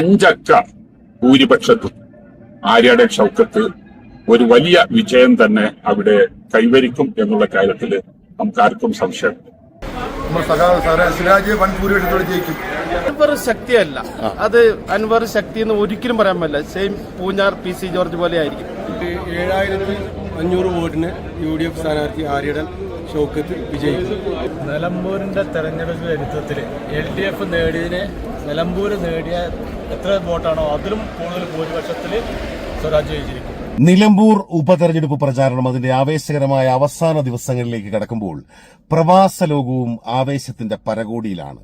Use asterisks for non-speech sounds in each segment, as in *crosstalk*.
അഞ്ചക്ക ഭൂരിപക്ഷത്തിൽ ആര്യാടൻ ഷൗക്കത്ത് ഒരു വലിയ വിജയം തന്നെ അവിടെ കൈവരിക്കും എന്നുള്ള കാര്യത്തിൽ നമുക്ക് ആർക്കും സംശയം അൻവർ ശക്തിയല്ല. അത് അൻവർ ശക്തി എന്ന് ഒരിക്കലും പറയാൻ പറ്റില്ല. Same Poonjar P C George പോലെ ആയിരിക്കും. ഏഴായിരത്തി അഞ്ഞൂറ് വോട്ടിന് യു ഡി എഫ് സ്ഥാനാർത്ഥി ആര്യടൻ ഷൗക്കത്ത് വിജയിക്കും. നിലമ്പൂരിന്റെ തെരഞ്ഞെടുപ്പ് ചരിത്രത്തിൽ എൽ ഡി എഫ് നേടിയതിന് നിലമ്പൂർ നേടിയ എത്ര വോട്ടാണോ അതിലും കൂടുതൽ ഭൂരിപക്ഷത്തിൽ സ്വരാജ് ജയിച്ചിരിക്കും. നിലമ്പൂർ ഉപതെരഞ്ഞെടുപ്പ് പ്രചാരണം അതിന്റെ ആവേശകരമായ അവസാന ദിവസങ്ങളിലേക്ക് കടക്കുമ്പോൾ പ്രവാസ ലോകവും ആവേശത്തിന്റെ പരകോടിയിലാണ്.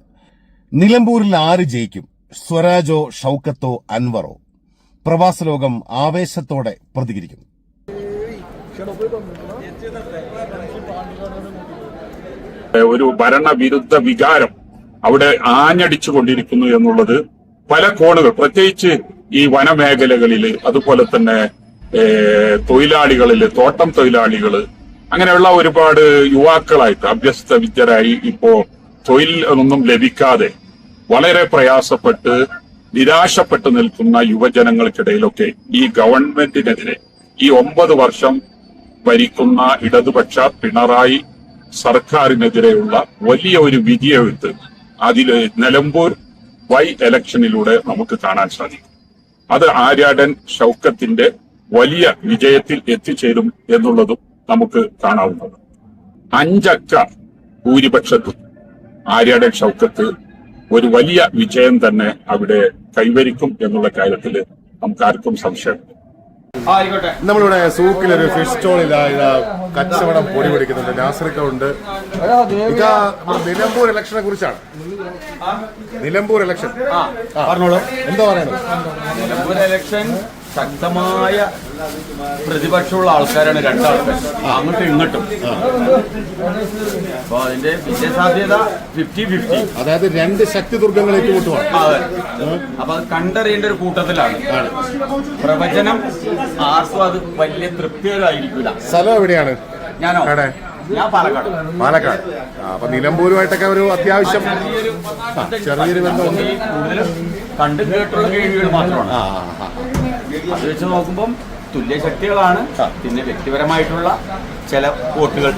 നിലമ്പൂരിൽ ആര് ജയിക്കും? സ്വരാജോ ഷൌക്കത്തോ അൻവറോ? പ്രവാസ ലോകം ആവേശത്തോടെ പ്രതികരിക്കുന്നു. ഒരു ഭരണവിരുദ്ധ വികാരം അവിടെ ആഞ്ഞടിച്ചു കൊണ്ടിരിക്കുന്നു എന്നുള്ളത് പല കോണുകൾ. പ്രത്യേകിച്ച് ഈ വനമേഖലകളിൽ അതുപോലെ തന്നെ തൊഴിലാളികളിൽ തോട്ടം തൊഴിലാളികൾ അങ്ങനെയുള്ള ഒരുപാട് യുവാക്കളായിട്ട് അഭ്യസ്ത വിദ്യരായി ഇപ്പോ തൊഴിൽ ഒന്നും ലഭിക്കാതെ വളരെ പ്രയാസപ്പെട്ട് നിരാശപ്പെട്ട് നിൽക്കുന്ന യുവജനങ്ങൾക്കിടയിലൊക്കെ ഈ ഗവൺമെന്റിനെതിരെ ഈ ഒമ്പത് വർഷം ഭരിക്കുന്ന ഇടതുപക്ഷ പിണറായി സർക്കാരിനെതിരെയുള്ള വലിയ ഒരു വിധിയെഴുത്ത് അതിൽ നിലമ്പൂർ വൈ എലക്ഷനിലൂടെ നമുക്ക് കാണാൻ സാധിക്കും. അത് ആര്യാടൻ ഷൗക്കത്തിന്റെ വലിയ വിജയത്തിൽ എത്തിച്ചേരും എന്നുള്ളതും നമുക്ക് കാണാവുന്നതാണ്. അഞ്ചക്ക ഭൂരിപക്ഷത്തിൽ ആര്യാടൻ ഷൗക്കത്ത് ഒരു വലിയ വിജയം തന്നെ അവിടെ കൈവരിക്കും എന്നുള്ള കാര്യത്തിൽ നമുക്ക് ആർക്കും സംശയം നമ്മളിവിടെ സൂക്കിലൊരു ഫിഷ് സ്റ്റോളിൽ ഇതാ കച്ചവടം പൊടി പിടിക്കുന്നുണ്ട്. നാസറൊക്കെ ഉണ്ട്. ഇതാ നിലമ്പൂർ ഇലക്ഷനെ കുറിച്ചാണ്. നിലമ്പൂർ ഇലക്ഷൻ പറഞ്ഞോളൂ. എന്താ പറയുന്നത് നിലമ്പൂർ ഇലക്ഷൻ ശക്തമായ പ്രതിപക്ഷമുള്ള ആൾക്കാരാണ് രണ്ടാൾക്കാർ. അങ്ങോട്ടും ഇങ്ങോട്ടും. അപ്പൊ അതിന്റെ വിജയസാധ്യത ഫിഫ്റ്റി ഫിഫ്റ്റി അതായത് രണ്ട് ശക്തി ദുർഗങ്ങളേക്ക് കൂട്ടുവാണ് അതെ. അപ്പൊ അത് കണ്ടറിയേണ്ട ഒരു കൂട്ടത്തിലാണ്. പ്രവചനം ആർക്കും അത് വലിയ തൃപ്തികരമായിരിക്കില്ല സ്ഥലം എവിടെയാണ്? ഞാനോ? പാലക്കാട്. അപ്പൊ നിലമ്പൂരുമായിട്ടൊക്കെ ഒരു അത്യാവശ്യം. ചെറിയൊരു ബന്ധമുണ്ട്. കണ്ടു കേട്ടുള്ള കേൾവികൾ മാത്രമാണ്. അത് വെച്ച് നോക്കുമ്പം തുല്യ ശക്തികളാണ്. പിന്നെ വ്യക്തിപരമായിട്ടുള്ള ചില വോട്ടുകൾ.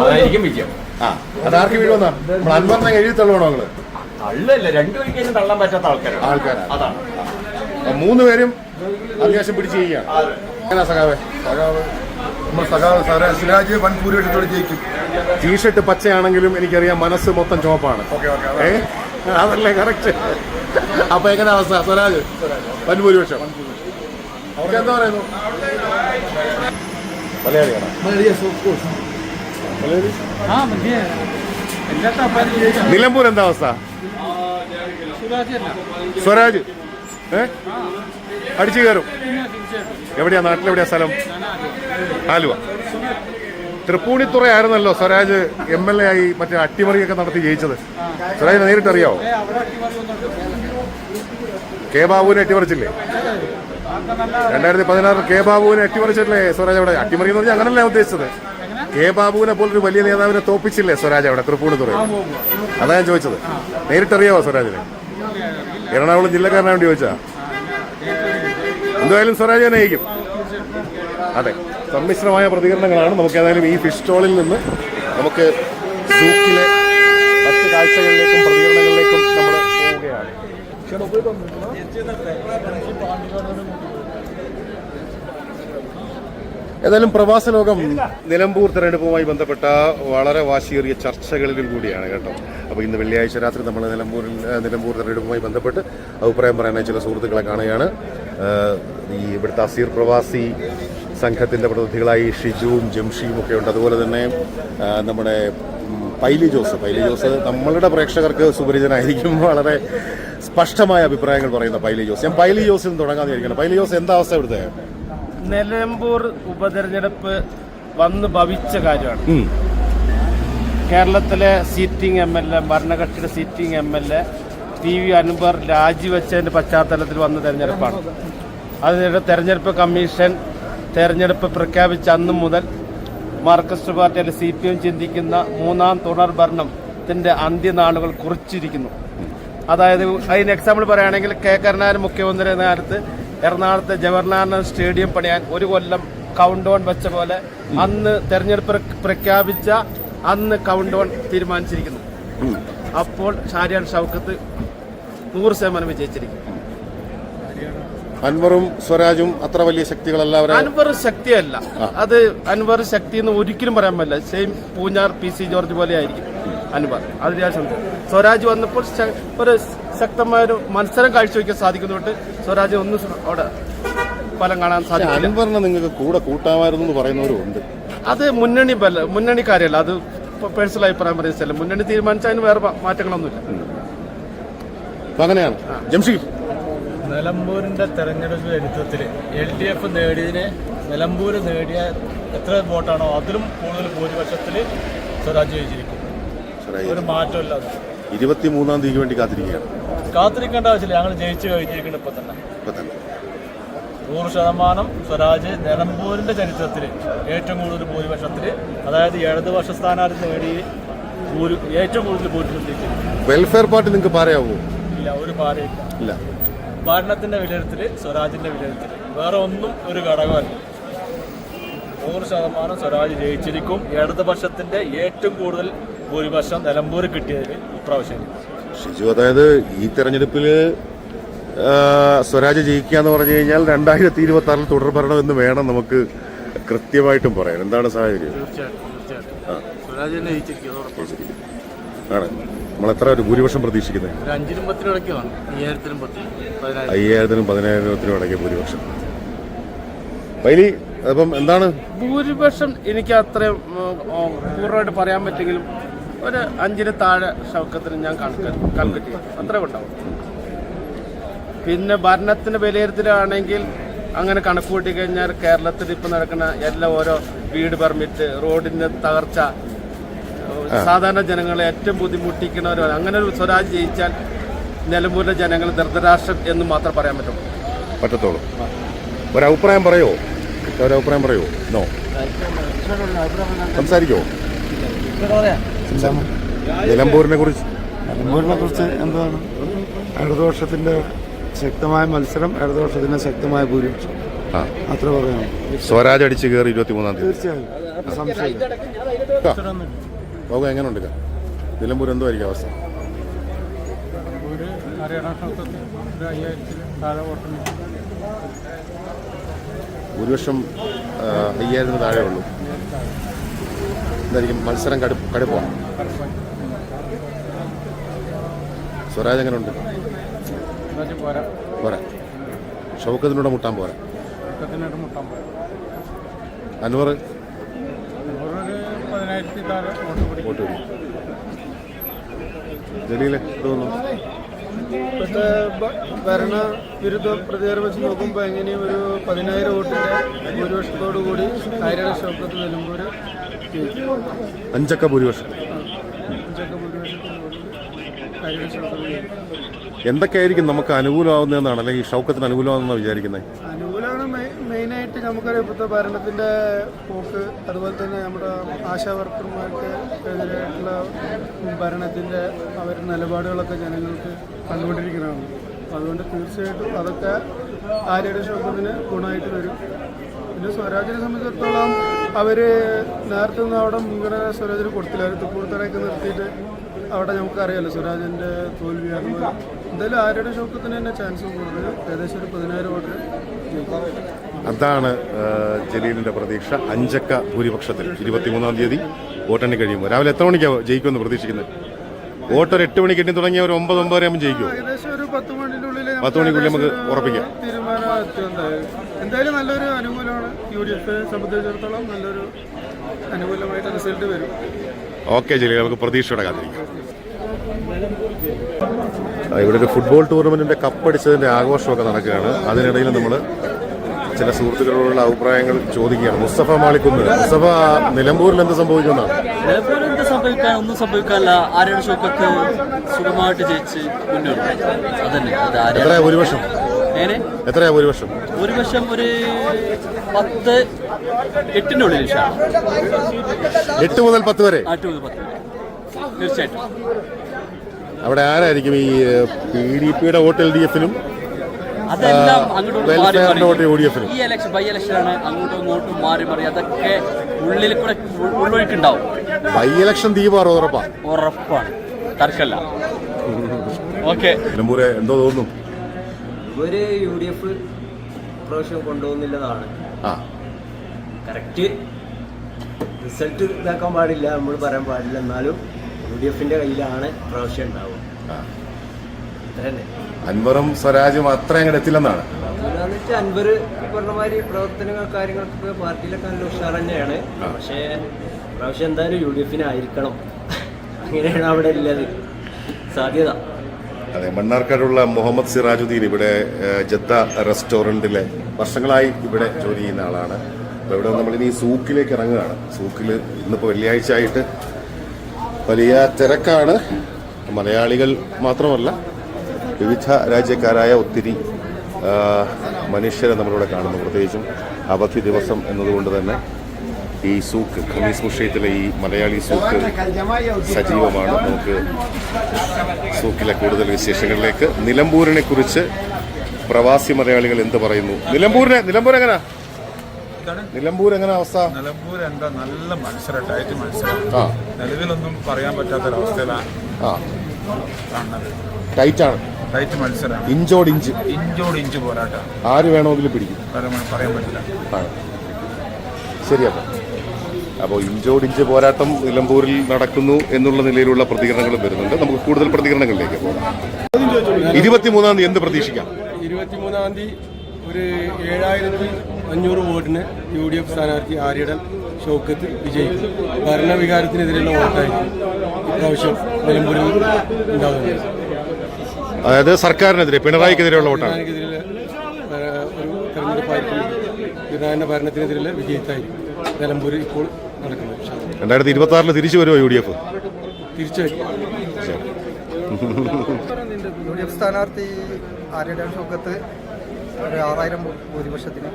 അതായിരിക്കും വിജയം. ആ. അതാർക്ക് വീഴുമെന്നാ നമ്മൾ അൻവറിനെ എഴുതി തള്ളുവാണോ നിങ്ങൾ? തള്ളല്ല രണ്ടു വഴിക്കും തള്ളാൻ പറ്റാത്ത ആൾക്കാരാണ്. ആൾക്കാരാണ്. അതാണ്. മൂന്ന് പേരും അത്യാവശ്യം പിടിച്ച് ചെയ്യുകയാണ് എങ്ങനെയാ സഖാവേ? സഖാവ് നമ്മുടെ സഖാവ് സിരാജ് വൻ ഭൂരിപക്ഷത്തോടെ ജയിക്കും. ടീഷർട്ട് പച്ചയാണെങ്കിലും എനിക്കറിയാം മനസ്സ് മൊത്തം ചുവപ്പാണ്. ഏ? അതല്ലേ കറക്റ്റ് അപ്പൊ എങ്ങനെ അവസ്ഥ? സ്വരാജ് വൻ ഭൂരിപക്ഷം അവർക്ക് എന്താ പറയുന്നു? മലയാളിയാണോ? മലയാളി നിലമ്പൂർ എന്താ അവസ്ഥ? സ്വരാജ്. ഏ? അടിച്ചു കയറും. എവിടെയാ? നാട്ടിലെവിടെയാ സ്ഥലം? ആലുവ. തൃപ്പൂണിത്തുറ ആയിരുന്നല്ലോ സ്വരാജ് എം എൽ എ ആയി മറ്റേ അട്ടിമറിയൊക്കെ നടത്തി ജയിച്ചത്. സ്വരാജിനെ നേരിട്ടറിയാവോ? കെ ബാബുവിനെ അട്ടിമറിച്ചില്ലേ? രണ്ടായിരത്തി പതിനാറിൽ കെ ബാബുവിനെ അട്ടിമറിച്ചിട്ടില്ലേ സ്വരാജ് അവിടെ? അട്ടിമറി എന്ന് പറഞ്ഞാൽ അങ്ങനല്ല ഉദ്ദേശിച്ചത്. കെ ബാബുവിനെ പോലൊരു വലിയ നേതാവിനെ തോപ്പിച്ചില്ലേ സ്വരാജ് അവിടെ തൃപ്പൂണിത്തുറ അതാ ഞാൻ ചോദിച്ചത്. നേരിട്ടറിയാവോ സ്വരാജിനെ? എറണാകുളം ജില്ലക്കാരനായോണ്ട് ചോദിച്ചാ? എന്തായാലും സ്വരാജ് നയിക്കും. അതെ സമ്മിശ്രമായ പ്രതികരണങ്ങളാണ് നമുക്ക് ഏതായാലും ഈ ഫിഷ് സ്റ്റോളിൽ നിന്ന് നമുക്ക് സൂക്കിലെ മറ്റ് കാഴ്ചകളിലേക്കും പോവുകയാണ് ഏതായാലും പ്രവാസ ലോകം നിലമ്പൂർ തെരഞ്ഞെടുപ്പുമായി ബന്ധപ്പെട്ട വളരെ വാശിയേറിയ ചർച്ചകളിൽ കൂടിയാണ് കേട്ടോ. അപ്പോൾ ഇന്ന് വെള്ളിയാഴ്ച രാത്രി നമ്മൾ നിലമ്പൂരിൽ നിലമ്പൂർ തെരഞ്ഞെടുപ്പുമായി ബന്ധപ്പെട്ട് അഭിപ്രായം പറയാനായി ചില സുഹൃത്തുക്കളെ കാണുകയാണ്. ഈ ഇവിടുത്തെ അസീർ പ്രവാസി സംഘത്തിന്റെ പ്രതിനിധികളായി ഷിജുവും ജംഷിയും ഒക്കെ ഉണ്ട്. അതുപോലെ തന്നെ നമ്മുടെ പൈലി ജോസ്. പൈലി ജോസ് നമ്മളുടെ പ്രേക്ഷകർക്ക് സുപരിചിതനായിരിക്കും. *laughs* വളരെ സ്പഷ്ടമായ അഭിപ്രായങ്ങൾ പറയുന്ന പൈലി ജോസ്. ഞാൻ പൈലി ജോസിൽ നിന്ന് തുടങ്ങാൻ വിചാരിക്കണം പൈലി ജോസ് എന്താ അവസ്ഥ ഇവിടുത്തെ? നിലമ്പൂർ ഉപതെരഞ്ഞെടുപ്പ് വന്ന് ഭവിച്ച കാര്യമാണ്. കേരളത്തിലെ sitting M L A ഭരണകക്ഷിയുടെ sitting M L A P V Anvar രാജിവെച്ചതിന്റെ പശ്ചാത്തലത്തിൽ വന്ന തെരഞ്ഞെടുപ്പാണ്. അതിനിടെ തെരഞ്ഞെടുപ്പ് കമ്മീഷൻ തെരഞ്ഞെടുപ്പ് പ്രഖ്യാപിച്ച അന്ന് മുതൽ മാർക്സിസ്റ്റ് പാർട്ടി അല്ലെങ്കിൽ സി പി എം ചിന്തിക്കുന്ന മൂന്നാം തുടർ ഭരണത്തിന്റെ അന്ത്യനാളുകൾ കുറിച്ചിരിക്കുന്നു. അതായത് അതിന് എക്സാമ്പിൾ പറയുകയാണെങ്കിൽ കെ. കരുണാകരൻ മുഖ്യമന്ത്രി എന്ന കാലത്ത് എറണാകുളത്തെ ജവഹർലാൽ നെഹ്റു സ്റ്റേഡിയം പണിയാൻ ഒരു കൊല്ലം കൗണ്ട് ഡൗൺ വെച്ച പോലെ അന്ന് തെരഞ്ഞെടുപ്പ് പ്രഖ്യാപിച്ച അന്ന് കൗണ്ട് ഡൗൺ തീരുമാനിച്ചിരിക്കുന്നു. അപ്പോൾ ഷാരിയാൻ ഷൗക്കത്ത് നൂറ് ശതമാനം വിജയിച്ചിരിക്കുന്നു അൻവറും സ്വരാജും അത്ര വലിയ ശക്തികളല്ല അൻവർ ശക്തിയല്ല. അത് അൻവർ ശക്തി എന്ന് ഒരിക്കലും പറയാൻ പറ്റില്ല. Same Poonjar P C George പോലെ ആയിരിക്കും. അൻവർ അതിൽ സംശയം സ്വരാജ് വന്നപ്പോൾ ഒരു ശക്തമായ ഒരു മത്സരം കാഴ്ചവെക്കാൻ സാധിക്കുന്നതുകൊണ്ട് സ്വരാജ് ഒന്നും അവിടെ ഫലം കാണാൻ സാധിക്കും അൻവറിനെ നിങ്ങൾക്ക് കൂടെ കൂട്ടാമായിരുന്നു എന്ന് പറയുന്നവരും ഉണ്ട്. അത് മുന്നണി ബല മുന്നണി കാര്യമല്ല അത് പേഴ്സണൽ അഭിപ്രായം പറയുന്ന സ്ഥലം. മുന്നണി തീരുമാനിച്ചാൽ അതിന് വേറെ മാറ്റങ്ങളൊന്നുമില്ല. അങ്ങനെയാണ്. ജംഷീദ്. നിലമ്പൂരിന്റെ തെരഞ്ഞെടുപ്പ് ചരിത്രത്തിൽ എൽ ഡി എഫ് നേടിയതിന് നിലമ്പൂർ നേടിയ എത്ര വോട്ടാണോ അതിലും കൂടുതൽ ഭൂരിപക്ഷത്തിൽ സ്വരാജ് ജയിച്ചിരിക്കും ഒരു മാറ്റമില്ലാതെ ഇരുപത്തിമൂന്നാം തീയതിക്ക് വേണ്ടി കാത്തിരിക്കുകയാണ്. കാത്തിരിക്കേണ്ട ആവശ്യമില്ല. ഞങ്ങൾ ജയിച്ചു കഴിഞ്ഞിരിക്കുന്നു ഇപ്പൊ തന്നെ. ഇപ്പൊ തന്നെ. നൂറ് ശതമാനം സ്വരാജ് നിലമ്പൂരിന്റെ ചരിത്രത്തിൽ ഏറ്റവും കൂടുതൽ ഭൂരിപക്ഷത്തിൽ അതായത് ഇടതുപക്ഷ സ്ഥാനാർത്ഥി നേടി ഏറ്റവും കൂടുതൽ ഭൂരിപക്ഷം വെൽഫെയർ പാർട്ടി നിങ്ങൾക്ക് പറയാവോ ഇല്ല ഒരു പാരയില്ല. ഇല്ല. ഭരണത്തിന്റെ വിലയിരുത്തൽ സ്വരാജിന്റെ വിലയിരുത്തൽ വേറെ ഒന്നും ഒരു ഘടകമല്ല. നൂറ് ശതമാനം സ്വരാജ് ജയിച്ചിരിക്കും. ഇടതുപക്ഷത്തിന്റെ ഏറ്റവും കൂടുതൽ ഭൂരിപക്ഷം നിലമ്പൂർ കിട്ടിയതിൽ ഇപ്രാവശ്യം. ഷിജു അതായത് ഈ തെരഞ്ഞെടുപ്പിൽ സ്വരാജ് ജയിക്കുക എന്ന് പറഞ്ഞു കഴിഞ്ഞാൽ രണ്ടായിരത്തി ഇരുപത്തി ആറിൽ തുടർ ഭരണം എന്ന് വേണം നമുക്ക് കൃത്യമായിട്ടും പറയാൻ. എന്താണ് സാഹചര്യം? ആണ്. നമ്മൾ എത്ര ഒരു ഭൂരിപക്ഷം പ്രതീക്ഷിക്കുന്നത്? അയ്യായിരത്തിനും പതിനായിരത്തിനും ഇടയ്ക്ക് ഭൂരിപക്ഷം. വൈലി അപ്പം എന്താണ്? ഭൂരിപക്ഷം എനിക്ക് അത്രയും പൂർണമായിട്ട് പറയാൻ പറ്റെങ്കിലും ഒരു അഞ്ചിന് താഴെ ഷൗക്കത്തിന് ഞാൻ കാൽക്കുലേറ്റ് ചെയ്യും. അത്രേ ഉണ്ടാവും പിന്നെ ഭരണത്തിന് വിലയിരുത്തലാണെങ്കിൽ അങ്ങനെ കണക്ക് കൂട്ടി കഴിഞ്ഞാൽ കേരളത്തിൽ ഇപ്പം നടക്കുന്ന എല്ലാ ഓരോ വീട് പെർമിറ്റ് റോഡിന്റെ തകർച്ച സാധാരണ ജനങ്ങളെ ഏറ്റവും ബുദ്ധിമുട്ടിക്കുന്നവരോ അങ്ങനെ ഒരു സ്വരാജ് ജയിച്ചാൽ നിലമ്പൂരിലെ ജനങ്ങൾ ധൃതരാഷ്ട്രം എന്ന് മാത്രം പറയാൻ പറ്റും. പറ്റത്തുള്ളൂ. ഒരഭിപ്രായം പറയോ? ഒരഭിപ്രായം പറയോ? നോ. സംസാരിക്കോ? നിലമ്പൂരിനെ കുറിച്ച്. നിലമ്പൂരിനെ കുറിച്ച് എന്താണ്? ഇടതുപക്ഷത്തിന്റെ ശക്തമായ മത്സരം ഇടതുപക്ഷത്തിന്റെ ശക്തമായ ഭൂരിപക്ഷം. അത്ര പറയാം സ്വരാജ് അടിച്ച് കയറി ഇരുപത്തിമൂന്നാം തീയതി. തീർച്ചയായും. എങ്ങനെയുണ്ട്? നിലമ്പൂർ എന്തോ ആയിരിക്കും അവസ്ഥ? ഭൂരിപക്ഷം അയ്യായിരത്തിന് താഴെ ഉള്ളൂ എന്തായിരിക്കും മത്സരം കടുപ്പ്? കടുപ്പാണ് സ്വരാജ് എങ്ങനെയുണ്ട് ഉണ്ട് പോരാ. പോരാ. ഷൗക്കത്തിനൂടെ മുട്ടാൻ പോരാ. ഒക്കത്തിനായിട്ട് മുട്ടാൻ പോരാ. അൻവർ? വോട്ട് ജലീലെ തോന്നുന്നു? ഭരണ വിരുദ്ധ പ്രതികാരം വെച്ച് നോക്കുമ്പോൾ എങ്ങനെയും ഒരു പതിനായിരം വോട്ടിന്റെ ഭൂരിപക്ഷത്തോടു കൂടി ആയിരം ഷൗക്കത്ത് നിലമ്പൂർ അഞ്ചക്ക ഭൂരിപക്ഷം. എന്തൊക്കെയായിരിക്കും നമുക്ക് അനുകൂലമാവുന്നതെന്നാണ് അല്ലെങ്കിൽ ഷൗക്കത്തിന് അനുകൂലമാണെന്നാണ് വിചാരിക്കുന്നത്? അനുകൂലമാണ് മെയ്- മെയിനായിട്ട് നമുക്കറിയാം ഇപ്പോഴത്തെ ഭരണത്തിന്റെ പോക്ക് അതുപോലെ തന്നെ നമ്മുടെ ആശാവർക്കർമാർക്ക് എതിരായിട്ടുള്ള ഭരണത്തിന്റെ അവരുടെ നിലപാടുകളൊക്കെ ജനങ്ങൾക്ക് കണ്ടുകൊണ്ടിരിക്കുന്നതാണ്. അതുകൊണ്ട് തീർച്ചയായിട്ടും അതൊക്കെ ആര്യയുടെ ഷൗക്കത്തിന് ഗുണമായിട്ട് വരും. പിന്നെ സ്വരാജിനെ സംബന്ധിച്ചിടത്തോളം അവർ നേരത്തെ നിന്ന് അവിടെ മുൻഗണന സ്വരാജിന് കൊടുത്തില്ല അവർ തുപ്പൂർത്തറയൊക്കെ നിർത്തിയിട്ട് അവിടെ നമുക്കറിയാമല്ലോ സ്വരാജിന്റെ തോൽവി എന്തായാലും ആരുടെ ഷോക്കത്തിന് തന്നെ ചാൻസ് കൂടുതൽ ഏകദേശം ഒരു പതിനായിരം വോട്ട് അതാണ് ജലീലിന്റെ പ്രതീക്ഷ. അഞ്ചക്ക ഭൂരിപക്ഷത്തിൽ ഇരുപത്തിമൂന്നാം തീയതി വോട്ടെണ്ണി കഴിയുമ്പോൾ. രാവിലെ എത്ര മണിക്കാണ് ജയിക്കുമെന്ന് പ്രതീക്ഷിക്കുന്നത്? വോട്ട് ഒരു എട്ട് മണിക്ക് എണ്ണി തുടങ്ങിയ ഒരു ഒമ്പത് ഒമ്പതര ആകുമ്പോൾ ജയിക്കും. ഏകദേശം ഒരു പത്ത് മണിക്കുള്ളിൽ പത്ത് മണിക്കുള്ളിൽ നമുക്ക് ഉറപ്പിക്കാം. തീരുമാനം എന്തായാലും നല്ലൊരു അനുകൂലമാണ് യു ഡി എഫിനെ സംബന്ധിച്ചിടത്തോളം നല്ലൊരു അനുകൂലമായിട്ട് റിസൾട്ട് വരും. ഓക്കെ ജലീൽ നമുക്ക് പ്രതീക്ഷയോടെ കാത്തിരിക്കാം. ഇവിടെ ഒരു ഫുട്ബോൾ ടൂർണമെന്റിന്റെ കപ്പടിച്ചതിന്റെ ആഘോഷമൊക്കെ നടക്കുകയാണ്. അതിനിടയിൽ നമ്മൾ ചില സുഹൃത്തുക്കളോടുള്ള അഭിപ്രായങ്ങൾ ചോദിക്കുകയാണ്. മുസ്തഫ മാളിക്കുന്ന് മുസ്തഫ നിലമ്പൂരിൽ എന്ത് സംഭവിക്കുന്ന നിലമ്പൂരിൽ എന്ത് സംഭവിക്കാൻ ഒന്നും സംഭവിക്കാനില്ല. ആരുടെ ഷോക്കൊക്കെ സുഖമായിട്ട് ജയിച്ച് മുന്നോട്ട്. അതന്നെ. അത് എത്രയാ ഭൂരിപക്ഷം? എങ്ങനെ? എത്രയാ ഭൂരിപക്ഷം? ഭൂരിപക്ഷം ഒരു പത്ത് എട്ടിനുള്ളിൽ എട്ട് മുതൽ പത്ത് വരെ? ആറ്റ് മുതൽ പത്ത് തീർച്ചയായിട്ടും. അവിടെ ആരായിരിക്കും ഈ പി ഡി പിയുടെ വോട്ട് എൽ ഡി എഫിനും വോട്ട് യു ഡി മറി ഈ ഇലക്ഷൻ ബൈ ഇലക്ഷനാണ് അങ്ങോട്ടും ഇങ്ങോട്ടും മാറി മാറി. അതൊക്കെ ഉള്ളിൽ കൂടെ ഉൾ- ഉള്ളൊഴുക്കുണ്ടാവും. ബൈ ഇലക്ഷൻ തീപാറ ഉറപ്പാ? ഉറപ്പാണ്. തർക്കല്ല ഓക്കെ നിലമ്പൂരെ എന്തോ തോന്നുന്നു. ഒരു യു ഡി എഫ് പ്രാവശ്യം കൊണ്ടുപോകുന്നില്ലതാണ് ആ. കറക്റ്റ് റിസൾട്ട് ഇതാക്കാൻ പാടില്ല നമ്മൾ പറയാൻ പാടില്ല. എന്നാലും യു ഡി എഫിന്റെ കയ്യിലാണ് പ്രാവശ്യം ഉണ്ടാവുക. അൻവറും സ്വരാജും അത്ര അങ്ങോട്ട് എത്തില്ലെന്നാണ്. അൻവർ ഈ പറഞ്ഞ മാതിരി പ്രവർത്തനങ്ങൾ കാര്യങ്ങൾക്കൊക്കെ പാർട്ടിയിലൊക്കെ നല്ല ഉഷാർ തന്നെയാണ് പക്ഷേ പ്രാവശ്യം എന്തായാലും യു ഡി എഫിനായിരിക്കണം. അങ്ങനെയാണ് അവിടെ ഉള്ളത്. സാധ്യത. അതെ മണ്ണാർക്കാടുള്ള മുഹമ്മദ് സിറാജുദ്ദീൻ ഇവിടെ ജദ്ദ റെസ്റ്റോറന്റിലെ വർഷങ്ങളായി ഇവിടെ ജോലി ചെയ്യുന്ന ആളാണ്. അപ്പോൾ ഇവിടെ നമ്മളിനി സൂക്കിലേക്ക് ഇറങ്ങുകയാണ്. സൂക്കിൽ ഇന്നിപ്പോൾ വെള്ളിയാഴ്ച ആയിട്ട് വലിയ തിരക്കാണ്. മലയാളികൾ മാത്രമല്ല വിവിധ രാജ്യക്കാരായ ഒത്തിരി മനുഷ്യരെ നമ്മളിവിടെ കാണുന്നു. പ്രത്യേകിച്ചും അവധി ദിവസം എന്നതുകൊണ്ട് തന്നെ ഈ സൂക്ക് ഖമീസ് മുഷയത്തിലെ ഈ മലയാളി സൂക്ക് സജീവമാണ്. നമുക്ക് സൂക്കിലെ കൂടുതൽ വിശേഷങ്ങളിലേക്ക്. നിലമ്പൂരിനെ കുറിച്ച് പ്രവാസി മലയാളികൾ എന്ത് പറയുന്നു? നിലമ്പൂരിനെ നിലമ്പൂർ എങ്ങനെ? നിലമ്പൂർ എങ്ങനെ അവസ്ഥ? നിലമ്പൂർ എന്താ നല്ല മത്സരം ടൈറ്റ് മത്സരം. നിലവിലൊന്നും പറയാൻ പറ്റാത്തൊരവസ്ഥയിലാണ് ടൈറ്റാണ്. ടൈറ്റ് മത്സരം. ഇഞ്ചോട് ഇഞ്ച്. ഇഞ്ചോട് ഇഞ്ച് പോരാട്ടം. ആര് വേണമെങ്കിലും പിടിക്കും. പറയാൻ പറ്റില്ല. ശരി അപ്പം. അപ്പോൾ ഇഞ്ചോട് ഇഞ്ച് പോരാട്ടം നിലമ്പൂരിൽ നടക്കുന്നു എന്നുള്ള നിലയിലുള്ള പ്രതികരണങ്ങളും വരുന്നുണ്ട്. നമുക്ക് കൂടുതൽ പ്രതികരണങ്ങളിലേക്ക് പോകാം. ഇരുപത്തിമൂന്നാം തീയതി എന്ത് പ്രതീക്ഷിക്കാം? ഇരുപത്തിമൂന്നാം തീയതി ഒരു ഏഴായിരത്തി അഞ്ഞൂറ് വോട്ടിന് യു ഡി എഫ് സ്ഥാനാർത്ഥി ആര്യടൻ ഷൗക്കത്ത് വിജയിക്കും. ഭരണവികാരത്തിനെതിരെയുള്ള വോട്ടായിരിക്കും ഇപ്രാവശ്യം നിലമ്പൂരിൽ ഉണ്ടാകുന്നത്. അതായത് സർക്കാരിനെതിരെ പിണറായിക്കെതിരെയുള്ള വോട്ടാണ്. പിണറായിക്കെതിരെ ഒരു തെരഞ്ഞെടുപ്പായിരിക്കും പിണറായിന്റെ ഭരണത്തിനെതിരെ വിജയത്തായിരിക്കും നിലമ്പൂർ ഇപ്പോൾ നടക്കുന്നത്. രണ്ടായിരത്തി ഇരുപത്തി ആറിൽ തിരിച്ചു വരുമോ യു ഡി എഫ്? തിരിച്ചു വരും. യു ഡി എഫ് സ്ഥാനാർത്ഥി ആര്യയുടെ ഷോക്കത്ത് ഒരു ആറായിരം ഭൂരിപക്ഷത്തിന്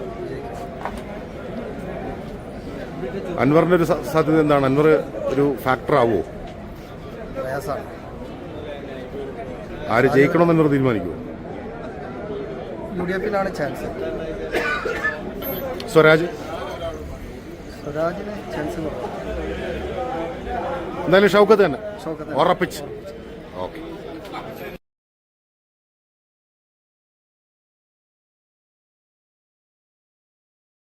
അൻവറിന്റെ ഒരു സാധ്യത എന്താണ്? അൻവർ ഒരു ഫാക്ടർ ആവുമോ? പ്രയാസമാണ്. ആര് ജയിക്കണമെന്ന് അൻവർ തീരുമാനിക്കുമോ യു ഡി എഫിലാണ് ചാൻസ് സ്വരാജ്. സ്വരാജിന് ചാൻസ് എന്തായാലും ഷൗക്കത്ത് തന്നെ. ഉറപ്പിച്ച്. ഓക്കെ.